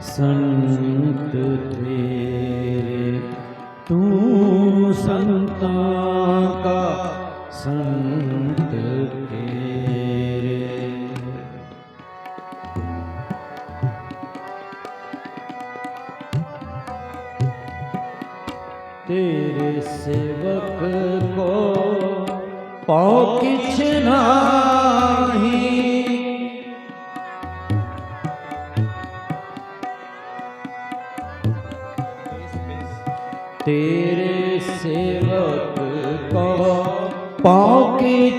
સંત ਤੇਰੇ ਸੇਵਕ ਕੋ ਪਾਉ ਕੀ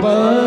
but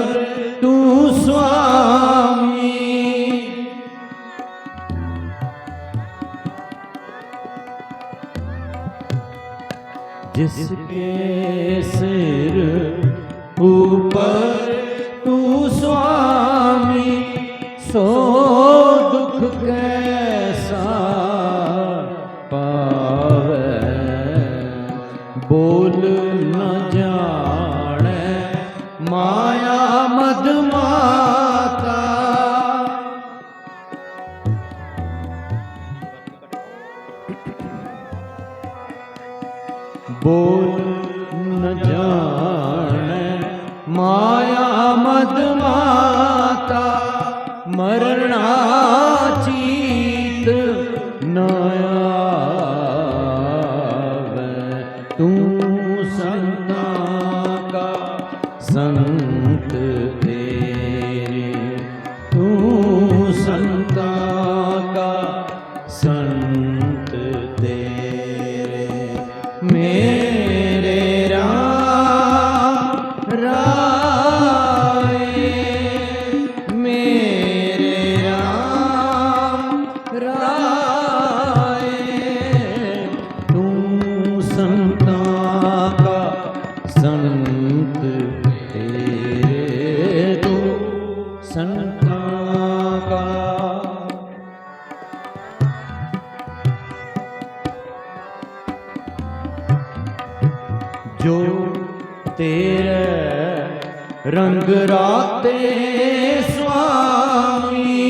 ਜੋ ਤੇਰੇ ਰੰਗ ਰਾਤੇ ਸੁਆਮੀ।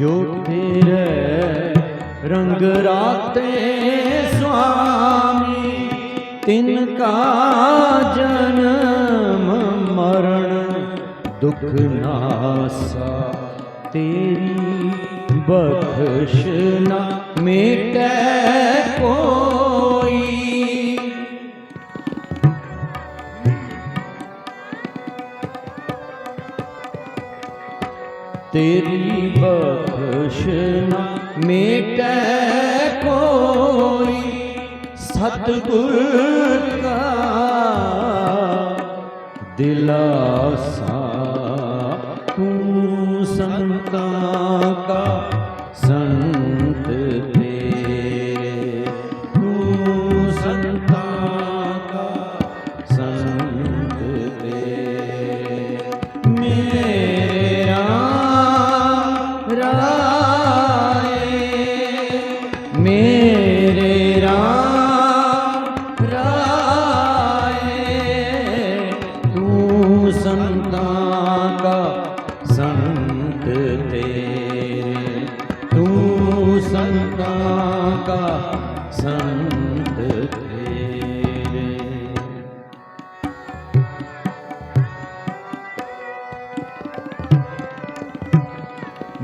ਜੋ ਤੇਰੇ ਰੰਗ ਰਾਤੇ ਸੁਆਮੀ, ਤਿਨ ਕਾ ਜਨਮ ਮਰਨ ਦੁਖ ਨਾਸਾ ਤੇਰੀ ਬਖਸ਼ ਨਾ ਮੇਟੈ ਕੋਈ। ਤੇਰੀ ਬਖਸ਼ ਨਾ ਮੇਟੈ ਕੋਈ। ਸਤਗੁਰ ਕਾ ਦਿਲਾਸਾ Ram.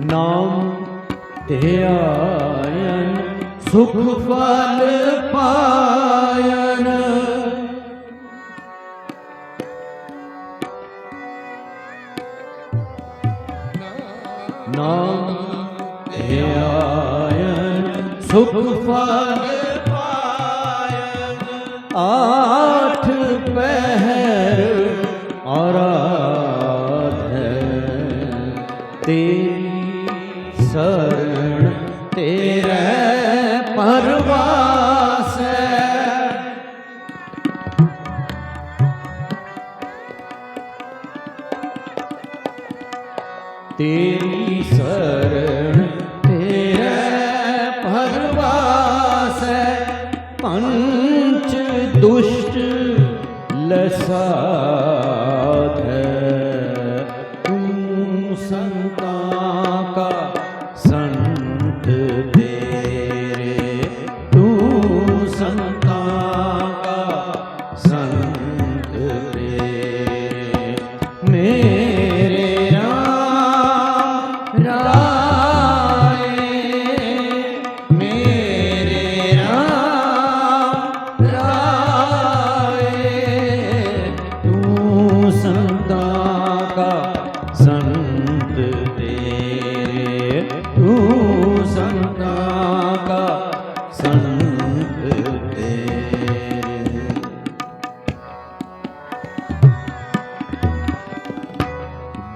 ਨਾਮ ਧਿਆਇਨ ਸੁਖ ਫਲ ਪਾਇਨ। ਨਾਮ ਧਿਆਇਨ ਸੁਖ ਫਲ ਪਾਇਨ। ਆ ਪੰਚ ਦੁਸ਼ਟ ਲਸਾਧ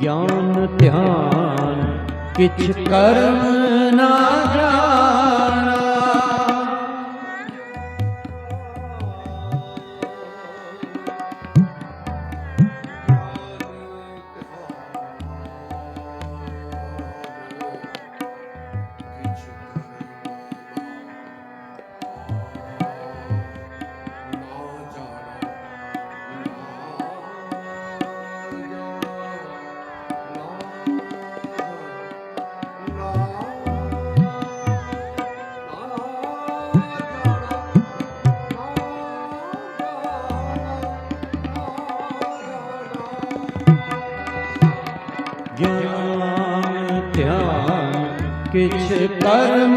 ਗਿਆਨ ਧਿਆਨ ਕਿਛ ਕਰਮ ਨਾ ਜਾਣਾ। ਗਿਆਨ ਧਿਆਨ ਕਿਛ ਕਰਮ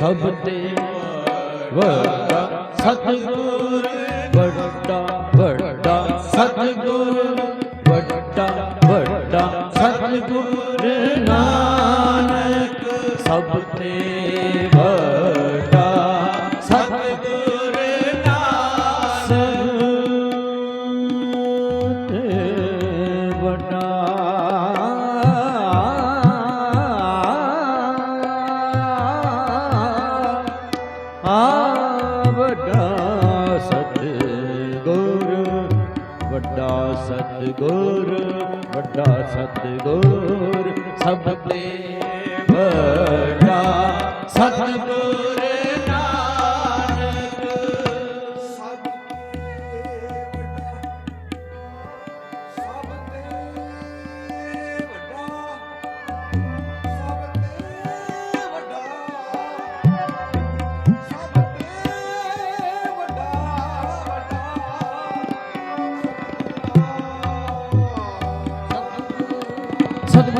ਸਭ ਤੇ ਵੱਡਾ ਸਤਿਗੁਰ। ਵੱਡਾ ਵੱਡਾ ਸਤਿਗੁਰ। ਵੱਡਾ ਵੱਡਾ ਸਤਿਗੁਰ ਨਾਨਕ ਸਭ ਤੇ ਵੱਡਾ। ਵੱਡਾ ਸਤਿਗੁਰ ਵੱਡਾ ਸਤਿਗੁਰ ਸਭ ਤੇ ਵੱਡਾ ਸਤਿਗੁਰ।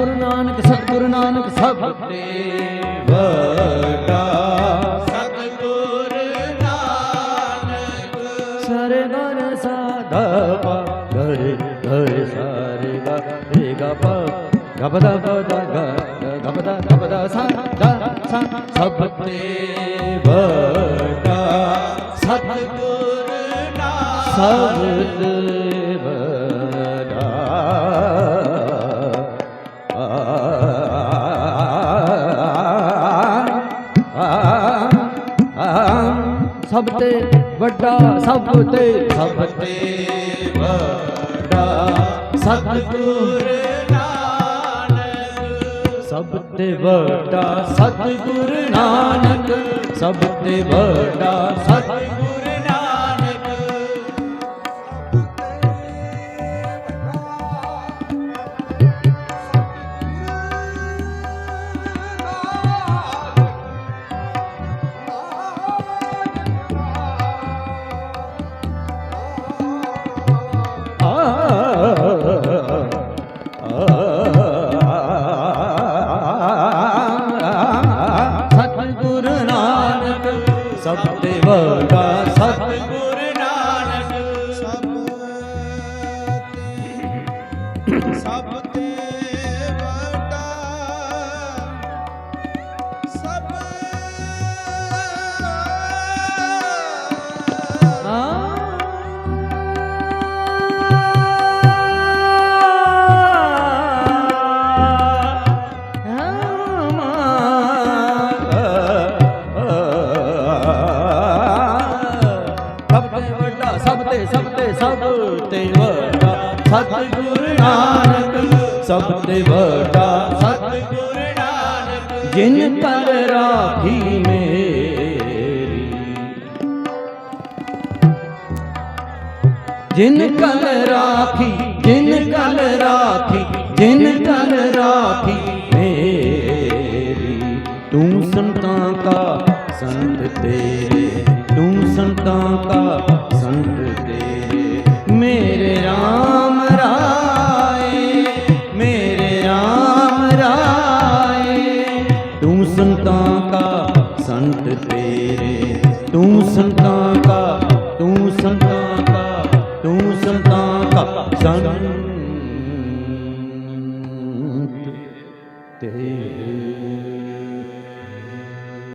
ਸਤਿਗੁਰੂ ਨਾਨਕ ਸਤਿਗੁਰੂ ਨਾਨਕ ਸਭ ਤੇ ਵੱਡਾ। ਸਤਿਗੁਰ ਨਾਨਕ। ਸਾਰੇ ਗਨ ਸਾਧਾ ਪਾ ਗਰੇ ਗਰੇ ਸਾਰੇ ਗਾ। ਰੇ ਗਾ ਪਾ ਗਬਦਾ ਗਬਦਾ ਗਾ ਗਬਦਾ ਗਬਦਾ ਸਾ ਗਾ ਸਾ। ਸਭ ਤੇ ਵੱਡਾ। ਸਤਿਗੁਰ ਨਾਨਕ। ਸਭ ਤੇ ਵੱਡਾ ਸਭ ਤੇ ਸਭ ਤੇ ਵੱਡਾ ਸਤਿਗੁਰ ਨਾਨਕ। ਸਭ ਤੇ ਵੱਡਾ ਸਤਿਗੁਰ ਨਾਨਕ। ਸਭ ਤੇ ਵੱਡਾ ਸਤਿਗੁਰ ਸਭ ਤੇ ਵੱਡਾ ਸਤਿਗੁਰ ਨਾਨਕ ਜਿਨ ਕਲ ਰਾਖੀ ਮੇਰੀ। ਜਿਨ ਕਲ ਰਾਖੀ ਜਿਨ ਕਲ ਰਾਖੀ ਜਿਨ ਕਲ ਰਾਖੀ ਮੇਰੀ। ਤੂੰ ਸੰਤਾਂ ਕਾ ਸੰਤ ਤੇਰੇ ਤੂੰ ਸੰਤਾਂ ਕਾ